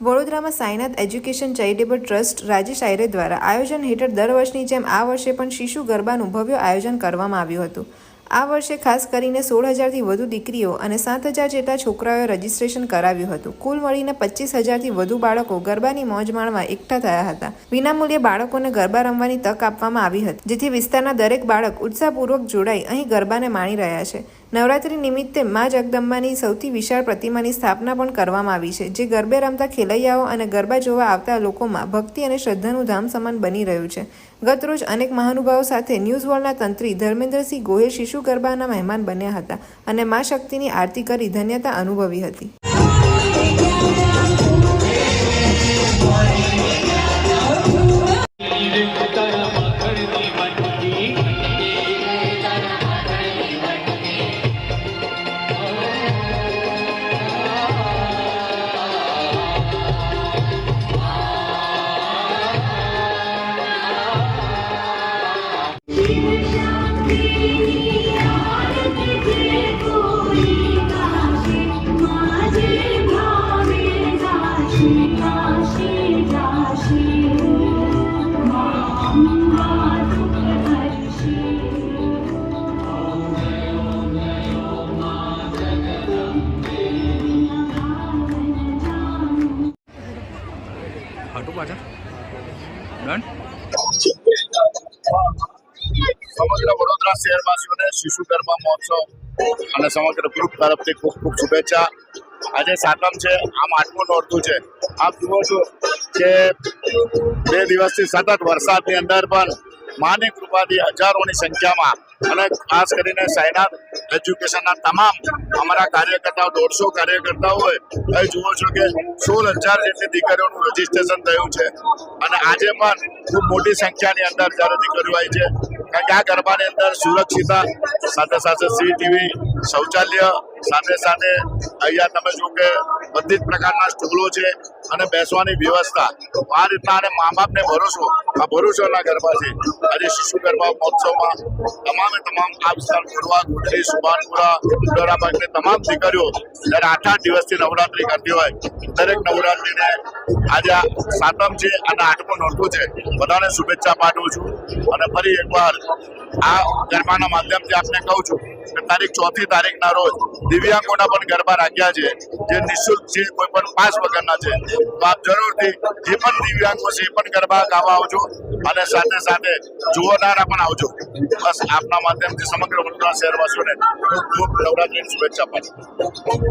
વડોદરામાં Sainath education charitable trust Rajesh Ayare દ્વારા આયોજન હેઠળ દર વર્ષની જેમ આ વર્ષે પણ શિશુ ગરબાનું ભવ્ય આયોજન કરવામાં આવ્યું હતું. આ વર્ષે ખાસ કરીને સોળ હજારથી વધુ દીકરીઓ અને સાત હજાર જેટલા છોકરાઓએ રજીસ્ટ્રેશન કરાવ્યું હતું. કુલ મળીને પચીસ હજારથી વધુ બાળકો ગરબાની મોજ માણવા એકઠા થયા હતા. વિનામૂલ્યે બાળકોને ગરબા રમવાની તક આપવામાં આવી હતી, જેથી વિસ્તારના દરેક બાળક ઉત્સાહપૂર્વક જોડાઈ અહીં ગરબાને માણી રહ્યા છે. નવરાત્રી નિમિત્તે મા જગદંબાની સૌથી વિશાળ પ્રતિમાની સ્થાપના પણ કરવામાં આવી છે, જે ગરબે રમતા ખેલૈયાઓ અને ગરબા જોવા આવતા લોકોમાં ભક્તિ અને શ્રદ્ધાનું ધામ સમાન બની રહ્યું છે. ગતરોજ અનેક મહાનુભાવો સાથે ન્યૂઝ વર્લ્ડના તંત્રી ધર્મેન્દ્રસિંહ ગોહિલ શિશુ ગરબાના મહેમાન બન્યા હતા અને મા શક્તિની આરતી કરી ધન્યતા અનુભવી હતી. হাঁটু বাজা। ডান સમગ્ર વડોદરા શહેરવાસીઓને શિશુ ગરબા મહોત્સવ અને સમગ્ર ગ્રુપ તરફથી ખૂબ ખૂબ શુભેચ્છા આજે સાતમ છે આમ આઠમું નોરતું છે આપ જુઓ છો કે બે દિવસથી સતત વરસાદની અંદર પણ માની કૃપાથી હજારોની સંખ્યામાં અને ખાસ કરીને સાયનાથ એજ્યુકેશનના તમામ અમારા કાર્યકર્તાઓ દોઢસો કાર્યકર્તાઓ અહીં જુઓ છો કે સોળ હજાર જેટલી દીકરીઓનું રજીસ્ટ્રેશન થયું છે અને આજે પણ ખૂબ મોટી સંખ્યાની અંદર જ્યારે દીકરીઓ આવી છે કારણ કે આ ગરબાની અંદર સુરક્ષિતા સાથે સાથે સીટીવી શૌચાલય સાથે સાથે અહીંયા તમે જો કે બધી જ પ્રકારના સ્ટૂલો છે અને બેસવાની વ્યવસ્થા. આ રીતના અને મા બાપને ભરોસો આ ભરોસાના ગરબા આજે શિશુ ગરબા મહોત્સવમાં તમામે તમામ આ વિસ્તાર મોરવા ગોધરી સુભાનપુરા ડોરાબાગની તમામ દીકરીઓ જ્યારે આઠ આઠ દિવસથી નવરાત્રી કરતી હોય, દરેક નવરાત્રીને આજે સાતમ છે અને આઠમું નોરતું છે. બધાને શુભેચ્છા પાઠવું છું અને ફરી એકવાર આ ગરબાના માધ્યમથી આપને કહું છું કે તારીખ ચોથી તારીખના રોજ દિવ્યાંગોના પણ ગરબા રાખ્યા છે, જે નિઃશુલ્ક છે, કોઈ પણ પાસ વગરના છે. તો આપ જરૂરથી જે પણ દિવ્યાંગો છે, એ પણ ગરબા ગાવા આવજો અને સાથે સાથે જોવાનારા પણ આવજો. બસ આપના માધ્યમથી સમગ્ર વડોદરા શહેરવાસીઓને ખૂબ ખૂબ નવરાત્રીની શુભેચ્છા પાઠવું